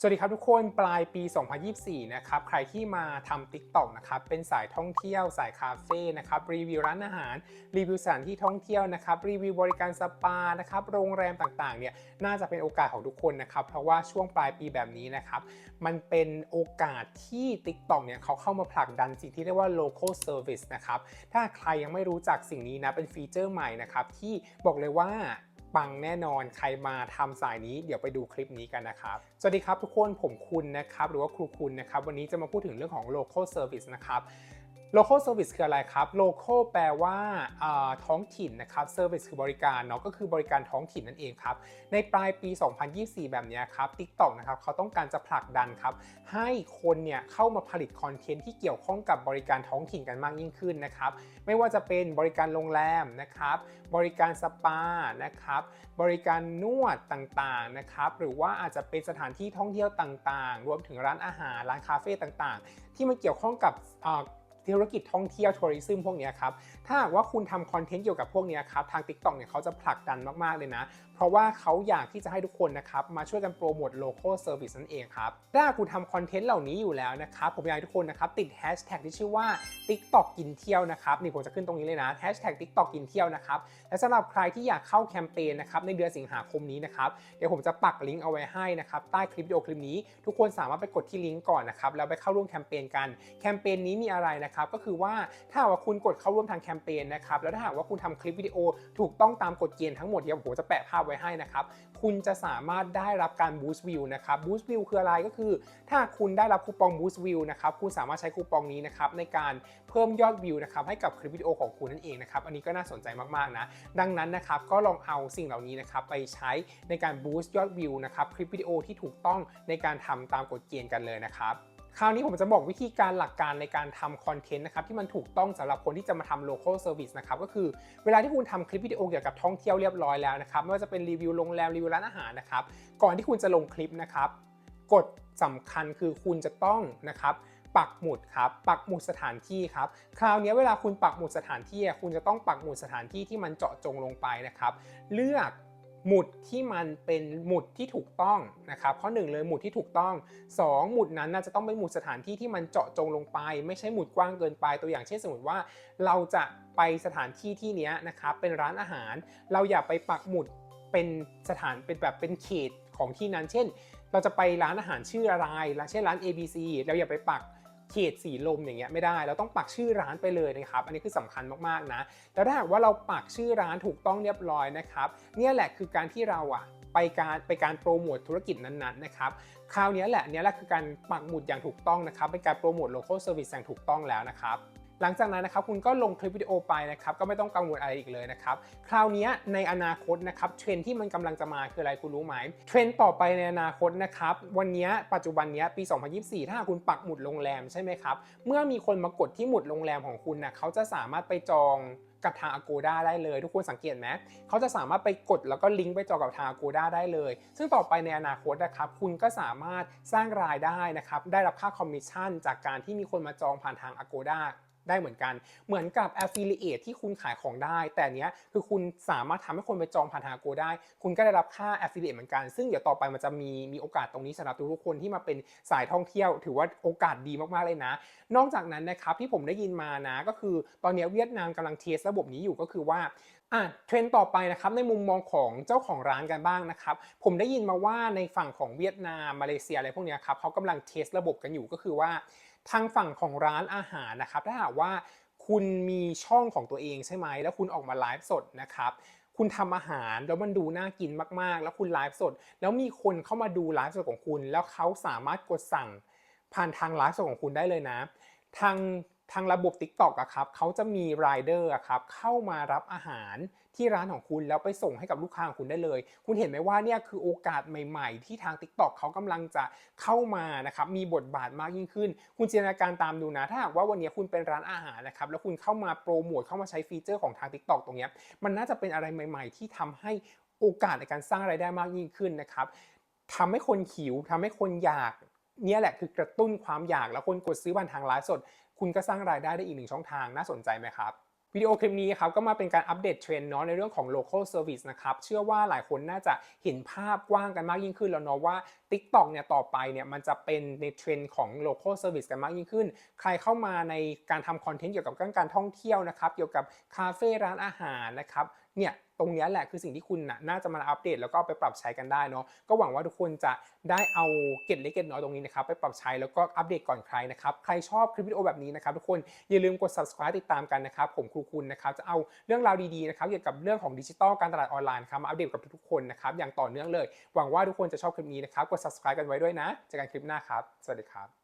สวัสดีครับทุกคนปลายปี 2024 นะครับใครที่มาทำ TikTok นะครับเป็นสายท่องเที่ยวสายคาเฟ่นะครับรีวิวร้านอาหาร รีวิวสถานที่ท่องเที่ยวนะครับรีวิวบริการสปานะครับโรงแรมต่างๆเนี่ยน่าจะเป็นโอกาสของทุกคนนะครับเพราะว่าช่วงปลายปีแบบนี้นะครับมันเป็นโอกาสที่ TikTok เนี่ยเขาเข้ามาผลักดันสิ่งที่เรียกว่า local service นะครับถ้าใครยังไม่รู้จักสิ่งนี้นะเป็นฟีเจอร์ใหม่นะครับที่บอกเลยว่า ปังแน่นอนใครมาทำสายนี้เดี๋ยวไปดูคลิปนี้กันนะครับ สวัสดีครับทุกคนผมคุณนะครับหรือว่าครูคุณนะครับวันนี้จะมาพูดถึงเรื่องของ local service นะครับ local service คืออะไรครับ local แปลว่าท้องถิ่นนะครับ service คือบริการเนาะก็คือบริการท้องถิ่นนั่นเองครับ ในปลายปี 2024 แบบนี้ครับ TikTok นะครับเขาต้องการจะผลักดันครับ ให้คนเนี่ยเข้ามาผลิตคอนเทนต์ที่เกี่ยวข้องกับบริการท้องถิ่นกันมากยิ่งขึ้นนะครับ ไม่ว่าจะเป็นบริการโรงแรมนะครับ บริการสปานะครับ บริการนวดต่างๆนะครับ หรือว่าอาจจะเป็นสถานที่ท่องเที่ยวต่างๆ รวมถึงร้านอาหาร ร้านคาเฟ่ต่างๆ ที่มันเกี่ยวข้องกับ ธุรกิจท่องเที่ยวทัวริซึมพวกนี้ครับ ถ้าหากว่าคุณทำคอนเทนต์เกี่ยวกับพวกนี้ครับ ทาง TikTok เนี่ยเขาจะผลักดันมาก ๆ เลยนะ เพราะว่าเขาอยากที่จะให้ทุกคนนะครับ มาช่วยกันโปรโมท local service นั่นเองครับ ถ้าคุณทำคอนเทนต์เหล่านี้อยู่แล้วนะครับ ผมอยากให้ทุกคนนะครับติด hashtag ที่ชื่อว่า TikTok กินเที่ยวนะครับ นี่ผมจะขึ้นตรงนี้เลยนะ hashtag TikTok กินเที่ยวนะครับ และสำหรับใครที่อยากเข้าแคมเปญนะครับในเดือนสิงหาคมนี้นะครับเดี๋ยวผมจะปักลิงก์เอาไว้ให้นะครับใต้คลิปวิดีโอคลิปนี้ ทุกคนสามารถไปกดที่ลิงก์ก่อนนะครับแล้วไปเข้าร่วมแคมเปญกันแคมเปญนี้มีอะไรนะครับก็คือว่าถ้าว่าคุณกดเข้าร่วมทางแคมเปญนะครับแล้วถ้าหากว่าคุณทำคลิปวิดีโอถูกต้องตามกฎเกณฑ์ทั้งหมดเดี๋ยวผมจะแปะภาพไว้ให้นะครับคุณจะสามารถได้รับการ boost view นะครับ boost view คืออะไรก็คือ ถ้าคุณได้รับคูปอง boost view นะครับคุณสามารถใช้คูปองนี้นะครับในการเพิ่มยอดวิวนะครับให้กับคลิปวิดีโอของคุณนั่นเองนะครับอันนี้ก็น่าสนใจมากๆนะดังนั้นนะครับก็ลองเอาสิ่งเหล่านี้นะครับไปใช้ในการ boost ยอดวิวนะครับคลิปวิดีโอที่ถูกต้องในการทำตามกฎเกณฑ์กันเลยนะครับ คราวนี้ผมจะบอกวิธีการหลักการในการทำคอนเทนต์นะครับที่มันถูกต้องสำหรับคนที่จะมาทำ local service นะครับก็คือเวลาที่คุณทำคลิปวิดีโอเกี่ยวกับท่องเที่ยวเรียบร้อยแล้วนะครับไม่ว่าจะเป็นรีวิวโรงแรมรีวิวร้านอาหารนะครับก่อนที่คุณจะลงคลิปนะครับกฎสำคัญคือคุณจะต้องนะครับปักหมุดครับปักหมุดสถานที่ครับคราวนี้เวลาคุณปักหมุดสถานที่คุณจะต้องปักหมุดสถานที่ที่มันเจาะจงลงไปนะครับ เลือก หมุดที่มันเป็นหมุดที่ถูกต้องนะครับข้อหนึ่งเลยหมุดที่ถูกต้อง 2 หมุดนั้นน่าจะต้องเป็นหมุดสถานที่ที่มันเจาะจงลงไป ไม่ใช่หมุดกว้างเกินไป ตัวอย่างเช่นสมมติว่าเราจะไปสถานที่ที่นี้นะครับเป็นร้านอาหาร เราอย่าไปปักหมุดเป็นสถานเป็นแบบเป็นเขตของที่นั้น เช่น เราจะไปร้านอาหารชื่ออะไรร้านเช่นร้าน ABC เราอย่าไปปัก เขตสีลมอย่างเงี้ยไม่ได้ เราต้องปักชื่อร้านไปเลยนะครับ อันนี้คือสำคัญมากๆนะแต่ถ้าหากว่าเราปักชื่อร้านถูกต้องเรียบร้อยนะครับเนี่ยแหละคือการที่เราอะไปการไปการโปรโมทธุรกิจนั้นๆนะครับคราวนี้แหละเนี่ยแหละคือการปักหมุดอย่างถูกต้องนะครับเป็นการโปรโมท local service อย่างถูกต้องแล้วนะครับ หลังจากนั้นนะครับคุณก็ลงคลิปวิดีโอไปนะครับก็ไม่ต้องกังวลอะไรอีกเลยนะครับคราวนี้ในอนาคตนะครับเทรนที่มันกำลังจะมาคืออะไรคุณรู้ไหมเทรนต่อไปในอนาคตนะครับวันนี้ปัจจุบันนี้ปี 2024 ถ้าคุณปักหมุดโรงแรมใช่ไหมครับเมื่อมีคนมากดที่หมุดโรงแรมของคุณนะเขาจะสามารถไปจองกับทาง Agoda ได้เลย ทุกคนสังเกตไหมเขาจะสามารถไปกดแล้วก็ลิงก์ไปจองกับทาง Agoda ได้เลย ซึ่งต่อไปในอนาคตนะครับคุณก็สามารถสร้างรายได้นะครับได้รับค่าคอมมิชชั่นจากการที่มีคนมาจองผ่านทาง Agoda ได้เหมือนกัน เหมือนกับ affiliate ที่คุณขายของได้ แต่เนี้ยคือคุณสามารถทำให้คนไปจองผ่านทาง Agoda ได้ คุณก็ได้รับค่า affiliate เหมือนกัน ซึ่งเดี๋ยวต่อไปมันจะมีมีโอกาสตรงนี้สำหรับทุกคนที่มาเป็นสายท่องเที่ยว ถือว่าโอกาสดีมากๆเลยนะ นอกจากนั้นนะครับที่ผมได้ยินมานะก็คือตอนนี้เวียดนามกำลังเทสระบบนี้อยู่ก็คือว่าอะเทรนต่อไปนะครับในมุมมองของเจ้าของร้านกันบ้างนะครับ ผมได้ยินมาว่าในฝั่งของเวียดนามมาเลเซียอะไรพวกนี้ครับเขากำลังเทสระบบกันอยู่ก็คือว่าทางฝั่งของร้านอาหารนะครับ ถ้าหากว่าคุณมีช่องของตัวเองใช่ไหม แล้วคุณออกมาไลฟ์สดนะครับ คุณทำอาหารแล้วมันดูน่ากินมากๆ แล้วคุณไลฟ์สด แล้วมีคนเข้ามาดูไลฟ์สดของคุณ แล้วเขาสามารถกดสั่งผ่านทางไลฟ์สดของคุณได้เลยนะ ทาง ทางระบบ TikTok อะครับเขาจะมีรายเดอร์อะครับเข้ามารับอาหารที่ร้านของคุณแล้วไปส่งให้กับลูกค้าของคุณได้เลย คุณเห็นไหมว่าเนี่ยคือโอกาสใหม่ ๆ ที่ทาง TikTok เขากำลังจะเข้ามานะครับมีบทบาทมากยิ่งขึ้น คุณจินตนาการตามดูนะ ถ้าหากว่าวันนี้คุณเป็นร้านอาหารนะครับแล้วคุณเข้ามาโปรโมทเข้ามาใช้ฟีเจอร์ของทาง TikTok ตรงเนี้ยมันน่าจะเป็นอะไรใหม่ ๆ ที่ทำให้โอกาสในการสร้างรายได้มากยิ่งขึ้นนะครับทำให้คนหิวทำให้คนอยากเนี่ยแหละคือกระตุ้นความอยากแล้วคนกดซื้อบันทางไลฟ์สด คุณก็สร้างรายได้ได้อีกหนึ่งช่องทางน่าสนใจไหมครับวิดีโอคลิปนี้ครับก็มาเป็นการอัปเดตเทรนด์เนาะในเรื่องของ local service นะครับเชื่อว่าหลายคนน่าจะเห็นภาพกว้างกันมากยิ่งขึ้นแล้วเนาะว่า TikTok เนี่ยต่อไปเนี่ยมันจะเป็นในเทรนด์ของ local service กันมากยิ่งขึ้น ใครเข้ามาในการทำคอนเทนต์เกี่ยวกับการท่องเที่ยวนะครับเกี่ยวกับคาเฟ่ร้านอาหารนะครับ เนี่ยตรงนี้แหละคือสิ่งที่คุณน่ะน่าจะมาอัปเดตแล้วก็ไปปรับใช้กันได้เนาะก็หวังว่าทุกคนจะได้เอาเก็ดเล็กเก็ดน้อยตรงนี้นะครับไปปรับใช้แล้วก็อัปเดตก่อนใครนะครับใครชอบคลิปวิดีโอแบบนี้นะครับทุกคนอย่าลืมกด subscribe ติดตามกันนะครับผมครูคุณนะครับจะเอาเรื่องราวดีๆนะครับเกี่ยวกับเรื่องของดิจิทัลการตลาดออนไลน์ครับมาอัปเดตกับทุกๆคนนะครับอย่างต่อเนื่องเลย หวังว่าทุกคนจะชอบคลิปนี้นะครับกด subscribe กันไว้ด้วยนะเจอกันคลิปหน้าครับสวัสดีครับ